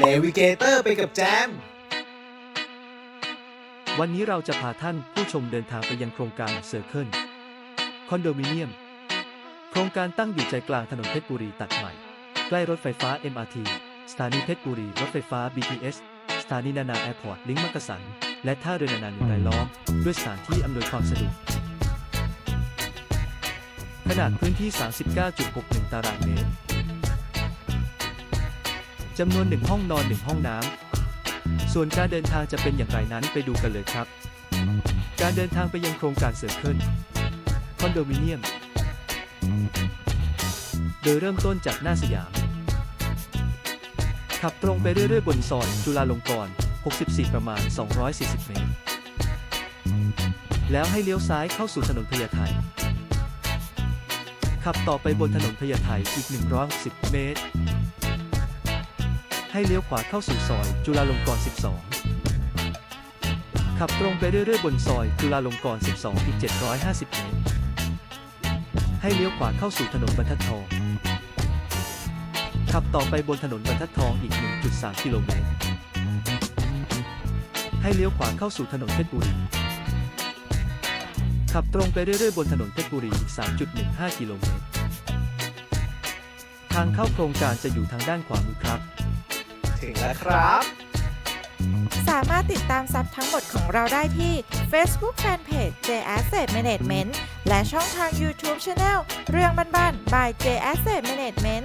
เนวิเกเตอร์ไปกับแจม วันนี้เราจะพาท่านผู้ชมเดินทางไปยังโครงการเซอร์เคิลคอนโดมิเนียม โครงการตั้งอยู่ใจกลางถนนเพชรบุรีตัดใหม่ ใกล้รถไฟฟ้า MRT สถานีเพชรบุรี รถไฟฟ้า BTS สถานีนานาแอร์พอร์ต ลิงก์มักกะสัน และท่าเรือนานาหนึ่รายล้อม ด้วยสถานที่อำนวยความสะดวก ขนาดพื้นที่ 39.61 ตารางเมตร จำนวน 1 ห้องนอน 1 ห้องน้ำ ส่วนการเดินทางจะเป็นอย่างไรนั้นไปดูกันเลยครับ การเดินทางไปยังโครงการเซอร์เคิลคอนโดมิเนียม โดยเริ่มต้นจากหน้าสยาม ขับตรงไปเรื่อยๆ บนซอยจุฬาลงกรณ์ 64 ประมาณ 240 เมตร แล้วให้เลี้ยวซ้ายเข้าสู่ถนนพญาไทขับต่อไปบนถนนพญาไทอีก 160 เมตร ให้เลี้ยวขวาเข้าสู่ซอย จุฬาลงกรณ์ 12 ขับตรงไปเรื่อยๆ บนซอย จุฬาลงกรณ์ 12อีก750 เมตร ให้เลี้ยวขวาเข้าสู่ถนนบรรทัดทอง ขับต่อไปบนถนนบรรทัดทองอีก 1.3 กิโลเมตร ให้เลี้ยวขวาเข้าสู่ถนนเพชรบุรี ขับตรงไปเรื่อยๆ บนถนนเพชรบุรีอีก 3.15 กิโลเมตรทางเข้าโครงการจะอยู่ทางด้านขวามือครับ ถึงแล้วครับ สามารถติดตามซับทั้งหมดของเราได้ที่ Facebook Fanpage J Asset Management และช่องทาง YouTube Channel เรื่องบ้านๆ by J Asset Management